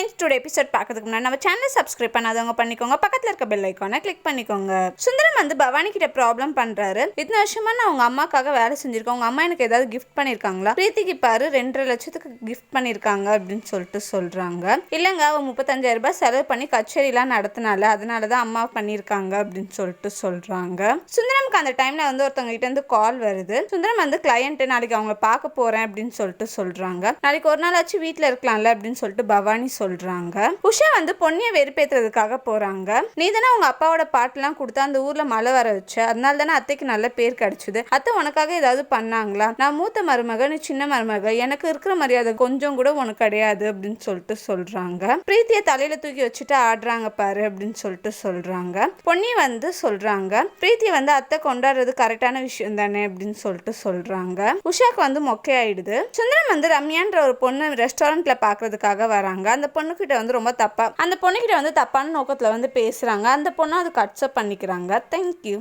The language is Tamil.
ஃப்ரெண்ட்ஸ் டுடே எபிசோட் பார்க்கறதுக்கு முன்னாடி நம்ம சேனல் சப்ஸ்கிரைப் பண்ணாதவங்க பண்ணிக்கோங்க. பக்கத்தில் இருக்க பெல் ஐக்கானை கிளிக் பண்ணிக்கோங்க. சுந்தரம் வந்து பவானி கிட்ட ப்ராப்ளம் பண்ணுறாரு இத்தனை வருஷமா நான் அவங்க அம்மாக்காக வேலை செஞ்சிருக்கேன். உங்க அம்மா எனக்கு ஏதாவது கிஃப்ட் பண்ணிருக்காங்களா? பிரீத்திக்கு பாரு ரெண்டரை லட்சத்துக்கு கிஃப்ட் பண்ணியிருக்காங்க அப்படின்னு சொல்லிட்டு சொல்கிறாங்க இல்லைங்க அவன் முப்பத்தஞ்சாயிரம் ரூபாய் செலவு பண்ணி கச்சேரிலாம் நடத்தினால அதனால தான் அம்மா பண்ணியிருக்காங்க அப்படின்னு சொல்லிட்டு சொல்கிறாங்க சுந்தரமுக்கு அந்த டைமில் வந்து ஒருத்தவங்க கிட்ட இருந்து கால் வருது. சுந்தரம் வந்து கிளையண்ட் நாளைக்கு அவங்கள பார்க்க போகிறேன் அப்படின்னு சொல்லிட்டு சொல்கிறாங்க நாளைக்கு ஒரு நாளாச்சு வீட்டில் இருக்கலாம்ல அப்படின்னு சொல்லிட்டு பவானி சொல்றாங்க. உஷா வந்து பொன்னியை வெறுப்பேத்துறதுக்காக போறாங்க. நீ தானே உங்க அப்பாவோட பாட்டுலாம் கொடுத்தா அந்த ஊர்ல மழை வர வச்ச. அதனால தானே அத்தைக்கு நல்ல பேர் கிடைச்சது. அத்தை உனக்காக ஏதாவது பண்ணாங்களா? நான் மூத்த மருமக நீ சின்ன மருமக. எனக்கு இருக்கிற மரியாதை கொஞ்சம் கூட உனக்கு கிடையாது அப்படின்னு சொல்லிட்டு சொல்றாங்க. பிரீத்தியை தலையில தூக்கி வச்சுட்டு ஆடுறாங்க பாரு அப்படின்னு சொல்லிட்டு சொல்றாங்க. பொன்னி வந்து சொல்றாங்க பிரீத்தியை வந்து அத்தை கொண்டாடுறது கரெக்டான விஷயம் தானே அப்படின்னு சொல்லிட்டு சொல்றாங்க. உஷாக்கு வந்து மொக்கையாயிடுது. சுந்தரம் வந்து ரம்யான்ற ஒரு பொண்ணு ரெஸ்டாரண்ட்ல பாக்குறதுக்காக வராங்க. அந்த பொண்ணுக்கிட்ட வந்து ரொம்ப தப்பா அந்த பொண்ணுக்கிட்ட வந்து தப்பான நோக்கத்தில் வந்து பேசுகிறாங்க அந்த பொண்ணு அதுக்கு அக்செப்ட் பண்ணிக்கிறாங்க. தேங்க்யூ